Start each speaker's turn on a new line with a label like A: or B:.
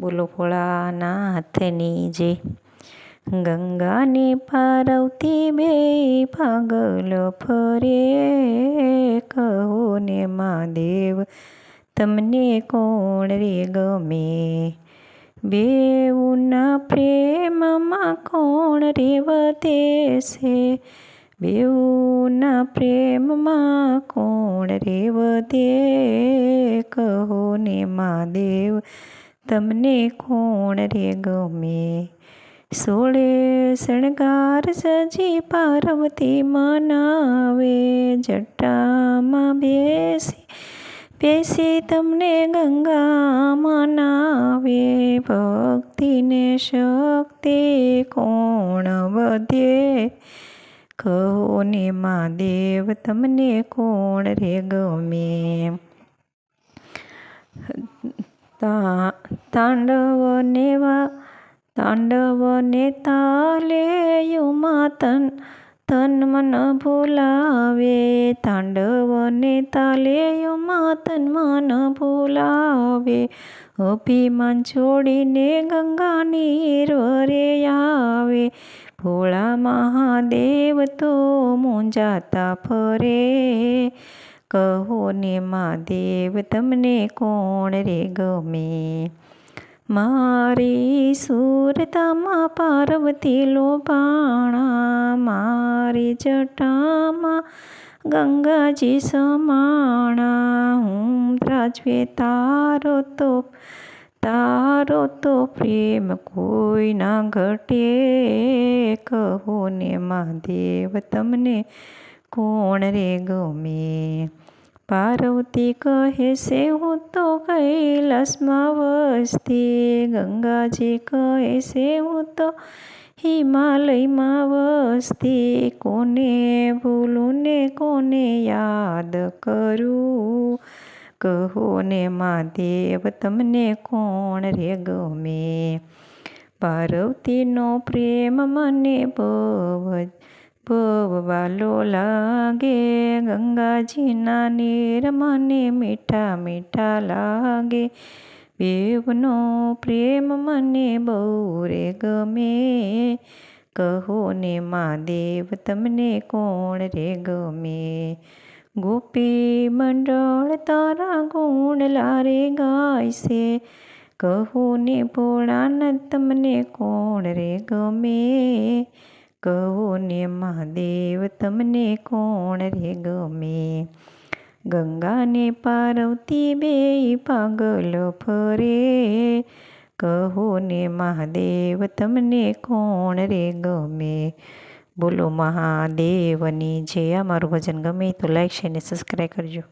A: બોલો ભોળાનાથની જે ગંગાને પાર્વતી બે પાગલ ફરે. કહો ને મહાદેવ, તમને કોણ રે ગમે? બેઉના પ્રેમમાં કોણ રે વધે છે બેઉના પ્રેમમાં કોણ રે વધે? કહો ને મહાદેવ તમને કોણ રે ગમે? સોળે શણગાર સજી પાર્વતી મનાવે, જટામાં બેસી બેસી તમને ગંગા મનાવે. ભક્તિને શક્તિ કોણ વધે? કહો ને મહાદેવ, તમને કોણ રે ગમે? તાંડવને વા તાંડવને તાલે યુમા તન તન મન ભૂલાવે તાંડવને તાલે યુમા તન મન ભૂલાવે અભિમાન છોડીને ગંગા નીર વરે આવે ભોળા મહાદેવ તો મૂંઝાતા ફરે કહો ને મહાદેવ તમને કોણ રે ગમે? મારી સુરતામાં પાર્વતી લોભાણા મારી જટામાં ગંગાજી સમાણા, હું રાજવે તારો તો તારો તો પ્રેમ કોઈ ના ઘટે. કહો ને મહાદેવ તમને કોણ રે ગમે? પાર્વતી કહે છે હું તો કૈલાસમાં વસતી ગંગાજી કહે છે હું તો હિમાલયમાં વસતી. કોને ભૂલું ને કોને યાદ કરું? કહો ને મહાદેવ, તમને કોણ રે ગમે? પાર્વતીનો પ્રેમ મને બહુ ભવવાલો લાગે ગંગાજીના નીર મને મીઠા મીઠા લાગે. બેવનો પ્રેમ મને બહુ રે ગમે. કહો ને મહાદેવ તમને કોણ રે ગમે? ગોપી મંડળ તારા ગુણ લારે ગાય છે કહો ને ભોળાનાથ, તમને કોણ રે ગમે? કહો ને મહાદેવ, તમને કોણ રે ગમે? ગંગાને પાર્વતી બે પાગલ ફરે. કહો ને મહાદેવ, તમને કોણ રે ગમે? બોલો મહાદેવની જે અમારું ભજન ગમે તો લાઈક શેર ને સબસ્ક્રાઈબ કરજો.